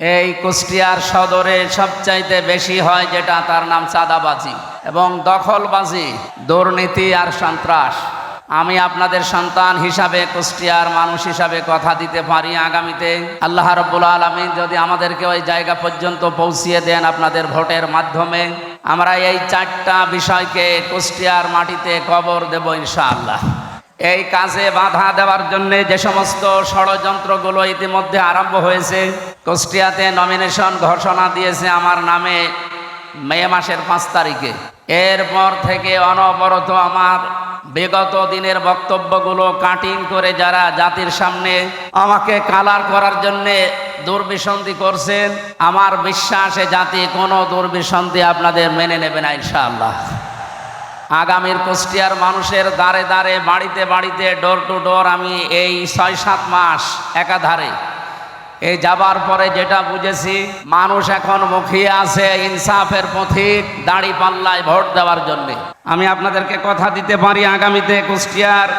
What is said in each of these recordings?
এই কুষ্টিয়ার সদরে সবচাইতে বেশি হয় যেটা তার নাম চাঁদাবাজি এবং দখলবাজি, দুর্নীতি আর সন্ত্রাস। আমি আপনাদের সন্তান হিসাবে, কুষ্টিয়ার মানুষ হিসাবে কথা দিতে পারি আগামীতে। আল্লাহ রব্বুল আলমিন যদি আমাদেরকে ওই জায়গা পর্যন্ত পৌঁছিয়ে দেন আপনাদের ভোটের মাধ্যমে, আমরা এই চারটা বিষয়কে কুষ্টিয়ার মাটিতে কবর দেব ইনশাআল্লাহ। এই কাজে বাধা দেওয়ার জন্য যে সমস্ত ষড়যন্ত্রগুলো ইতিমধ্যে আরম্ভ হয়েছে কুষ্টিয়াতে নমিনেশন ঘোষণা দিয়েছে আমার নামে মে মাসের পাঁচ তারিখে। এরপর থেকে অনবরত আমার বিগত দিনের বক্তব্যগুলো কাটিং করে যারা জাতির সামনে আমাকে কালার করার জন্যে দুর্বিসন্ধি করছেন, আমার বিশ্বাসে জাতি কোনো দুর্বিসন্ধি আপনাদের মেনে নেবে না ইনশাআল্লাহ। আগামীর কুষ্টিয়ার মানুষের দ্বারে দ্বারে বাড়িতে বাড়িতে ডোর টু ডোর আমি এই ছয় সাত মাস একাধারে এই যাবার পরে যেটা বুঝেছি, মানুষ এখন মুখিয়ে আছে ইনসাফের পথিক, দাড়ি পাল্লায় ভোট দেওয়ার জন্য। আমি আপনাদেরকে কথা দিতে পারি আগামীতে কুষ্টিয়ার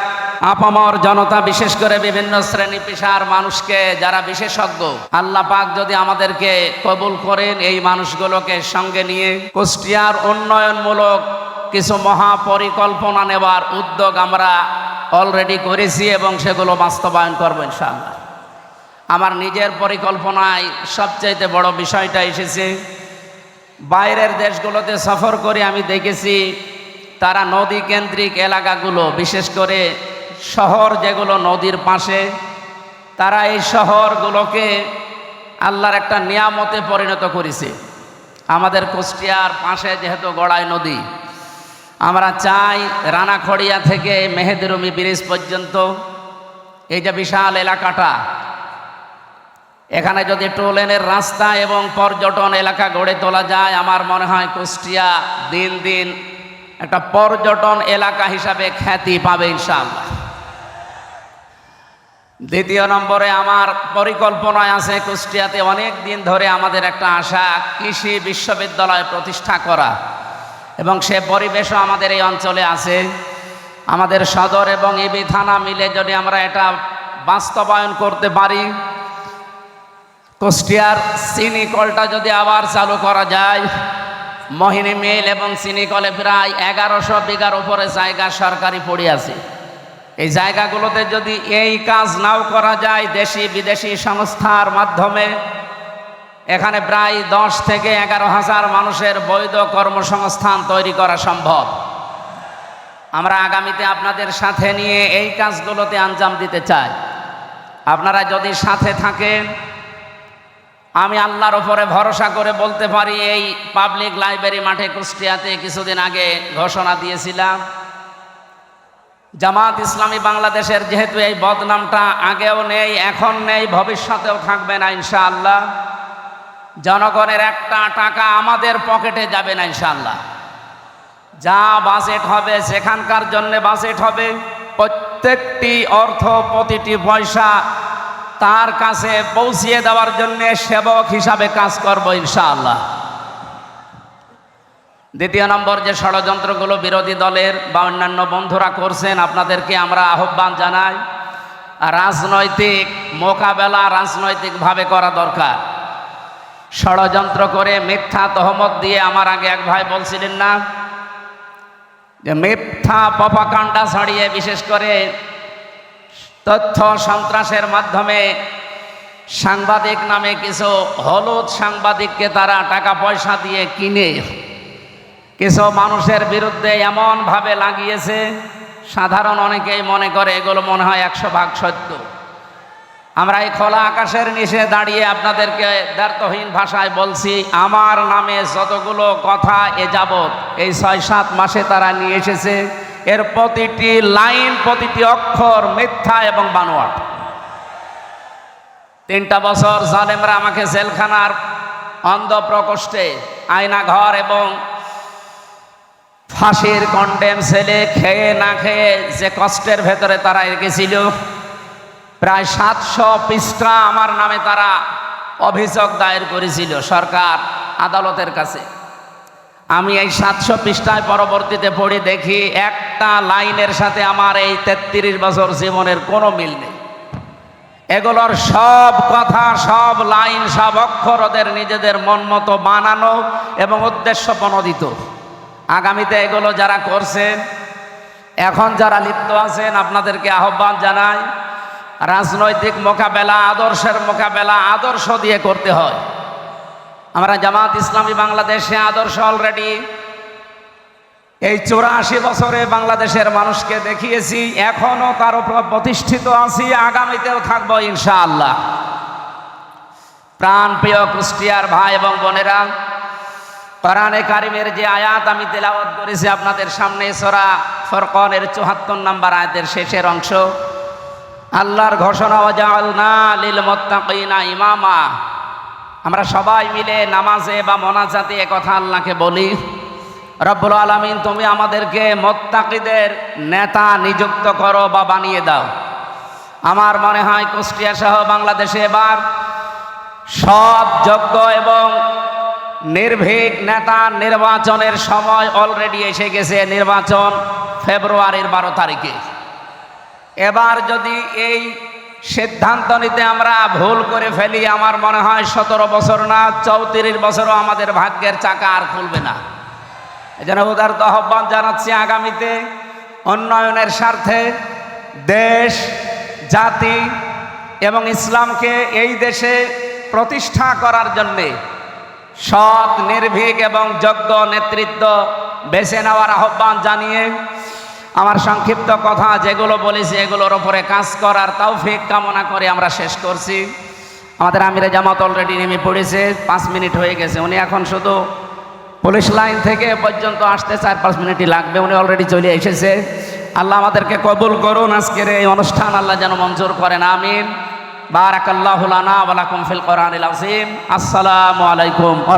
আপামর জনতা, বিশেষ করে বিভিন্ন শ্রেণি পেশার মানুষকে যারা বিশেষজ্ঞ। আল্লাহ পাক যদি আমাদেরকে কবুল করেন এই মানুষগুলোকে সঙ্গে নিয়ে কুষ্টিয়ার উন্নয়নমূলক কিছু মহাপরিকল্পনা নেবার উদ্যোগ আমরা অলরেডি করেছি এবং সেগুলো বাস্তবায়ন করব ইনশাআল্লাহ। আমার নিজের পরিকল্পনায় সবচাইতে বড় বিষয়টা এসেছে। বাইরের দেশগুলোতে সফর করে আমি দেখেছি, তারা নদী কেন্দ্রিক এলাকাগুলো, বিশেষ করে শহর যেগুলো নদীর পাশে, তারা এই শহরগুলোকে আল্লাহর একটা নিয়ামতে পরিণত করেছে। আমাদের কুষ্টিয়ার পাশে যেহেতু গড়াই নদী, আমরা চাই রানাখড়িয়া থেকে মেহেদুরমি ব্রিজ পর্যন্ত, এই যে বিশাল এলাকাটা এখানে যদি টোলেনের রাস্তা এবং পর্যটন এলাকা গড়ে তোলা যায়, আমার মনে হয় কুষ্টিয়া দিন দিন একটা পর্যটন এলাকা হিসাবে খ্যাতি পাবে ইনশাআল্লাহ। দ্বিতীয় নম্বরে আমার পরিকল্পনায় আছে কুষ্টিয়াতে অনেক দিন ধরে আমাদের একটা আশা, কৃষি বিশ্ববিদ্যালয় প্রতিষ্ঠা করা। এবং সে পরিবেশও আমাদের এই অঞ্চলে আছে। আমাদের সদর এবং ইবি থানা মিলে যদি আমরা এটা বাস্তবায়ন করতে পারি কুষ্টিয়ার চিনি কলটা যদি আবার চালু করা যায়, মোহিনী মিল এবং চিনি কলে প্রায় এগারোশো বিঘার উপরে জায়গা সরকারি পড়ে আছে। এই জায়গাগুলোতে যদি এই কাজ নাও করা যায়, দেশি বিদেশি সংস্থার মাধ্যমে, এখানে প্রায় দশ থেকে এগারো হাজার মানুষের বৈধ কর্মসংস্থান তৈরি করা সম্ভব। আমরা আগামীতে আপনাদের সাথে নিয়ে এই কাজগুলোতে আঞ্জাম দিতে চাই। আপনারা যদি সাথে থাকেন আমি আল্লাহর ওপরে ভরসা করে বলতে পারি, এই পাবলিক লাইব্রেরি মাঠে কুষ্টিয়াতে কিছুদিন আগে ঘোষণা দিয়েছিলাম, জামাত ইসলামী বাংলাদেশের যেহেতু এই বদনামটা আগেও নেই, এখন নেই, ভবিষ্যতেও থাকবে না ইনশাআল্লাহ। জনগণের একটা টাকা আমাদের পকেটে যাবে না ইনশাআল্লাহ। যা বাজেট হবে সেখানকার জন্য বাজেট হবে, প্রত্যেকটি অর্থ প্রতিটি পয়সা তার কাছে পৌঁছিয়ে দেওয়ার জন্য সেবক হিসাবে কাজ করব ইনশাআল্লাহ। দ্বিতীয় নম্বর যে ষড়যন্ত্রগুলো বিরোধী দলের বা অন্যান্য বন্ধুরা করছেন, আপনাদেরকে আমরা আহ্বান জানাই, রাজনৈতিক মোকাবেলা রাজনৈতিকভাবে করা দরকার। ষড়যন্ত্র করে মিথ্যা তহমত দিয়ে আমার আগে এক ভাই বলছিলেন না, যে মিথ্যা পপাকাণ্ডা ছাড়িয়ে বিশেষ করে তথ্য সন্ত্রাসের মাধ্যমে সাংবাদিক নামে কিছু হলুদ সাংবাদিককে তারা টাকা পয়সা দিয়ে কিনে কিছু মানুষের বিরুদ্ধে এমনভাবে লাগিয়েছে। সাধারণ অনেকেই মনে করে এগুলো মনে হয় একশো ভাগ সত্য। আমরা এই খোলা আকাশের নিচে দাঁড়িয়ে আপনাদেরকে দ্বার্থহীন ভাষায় বলছি, আমার নামে যতগুলো কথা এ যাবৎ এই ছয় সাত মাসে তারা নিয়ে এসেছে। এর প্রতিটি লাইন, প্রতিটি অক্ষর মিথ্যা এবং বানোয়াট। তিনটা বছর জালেমরা আমাকে জেলখানার অন্ধ প্রকোষ্ঠে আয়না ঘর এবং ফাঁসির কন্ডেম ছেলে খেয়ে না খেয়ে যে কষ্টের ভেতরে তারা রেখেছিল প্রায় সাতশো পৃষ্ঠা আমার নামে তারা অভিযোগ দায়ের করেছিল সরকার আদালতের কাছে। আমি এই সাতশো পৃষ্ঠায় পরবর্তীতে পড়ে দেখি একটা লাইনের সাথে আমার এই তেত্রিশ বছর জীবনের কোনো মিল নেই। এগুলোর সব কথা, সব লাইন, সব অক্ষর ওদের নিজেদের মন মতো বানানো এবং উদ্দেশ্য প্রণোদিত। আগামীতে এগুলো যারা করছেন, এখন যারা লিপ্ত আছেন, আপনাদেরকে আহ্বান জানাই, রাজনৈতিক মোকাবেলা, আদর্শের মোকাবেলা, আদর্শ দিয়ে করতে হয়। আমরা জামাত ইসলামী বাংলাদেশে আদর্শ অলরেডি এই চৌরাশি বছরে বাংলাদেশের মানুষকে দেখিয়েছি, এখনও তার উপর প্রতিষ্ঠিত আছি, আগামীতেও থাকব ইনশাআল্লাহ। প্রাণ প্রিয় কুষ্টিয়ার ভাই এবং বোনেরা, কোরআনে কারিমের যে আয়াত আমি তেলাওয়াত করেছি আপনাদের সামনে, সরা ফরকনের চুহাত্তর নাম্বার আয়াতের শেষের অংশ। আল্লাহর ঘোষণা ওয়াজালনা লিল মুত্তাকিনা ইমামা। আমরা সবাই মিলে নামাজে বা মোনাজাতে কথা আল্লাহকে বলি। রব্বুল আলমিন, তুমি আমাদেরকে মোত্তাকিদের নেতা নিযুক্ত করো বা বানিয়ে দাও। আমার মনে হয় কুষ্টিয়া সহ বাংলাদেশে এবার সব যোগ্য এবং নির্ভীক নেতা নির্বাচনের সময় অলরেডি এসে গেছে নির্বাচন ফেব্রুয়ারির বারো তারিখে। এবার যদি এই সিদ্ধান্ত নিতে আমরা ভুল করে ফেলি, আমার মনে হয় সতেরো বছর না, চৌত্রিশ বছরও আমাদের ভাগ্যের চাকা আর খুলবে না। এই জন্য উদারত আহ্বান জানাচ্ছি আগামীতে উন্নয়নের স্বার্থে দেশ, জাতি এবং ইসলামকে এই দেশে প্রতিষ্ঠা করার জন্যে সৎ, নির্ভীক এবং যোগ্য নেতৃত্ব বেছে নেওয়ার আহ্বান জানিয়ে আমার সংক্ষিপ্ত কথা, যেগুলো বলেছি এগুলোর ওপরে কাজ করার তৌফিক কামনা করে আমরা শেষ করছি। আমাদের আমিরে জামাত অলরেডি নেমে পড়েছে, পাঁচ মিনিট হয়ে গেছে। উনি এখন শুধু পুলিশ লাইন থেকে পর্যন্ত আসতে চার পাঁচ মিনিটই লাগবে, উনি অলরেডি চলে এসেছে। আল্লাহ আমাদেরকে কবুল করুন আজকের এই অনুষ্ঠান, আল্লাহ যেন মঞ্জুর করেন, আমিন। বারাকাল্লাহুলানা ফিল কোরআনিল আসসালামু আলাইকুম ওয়া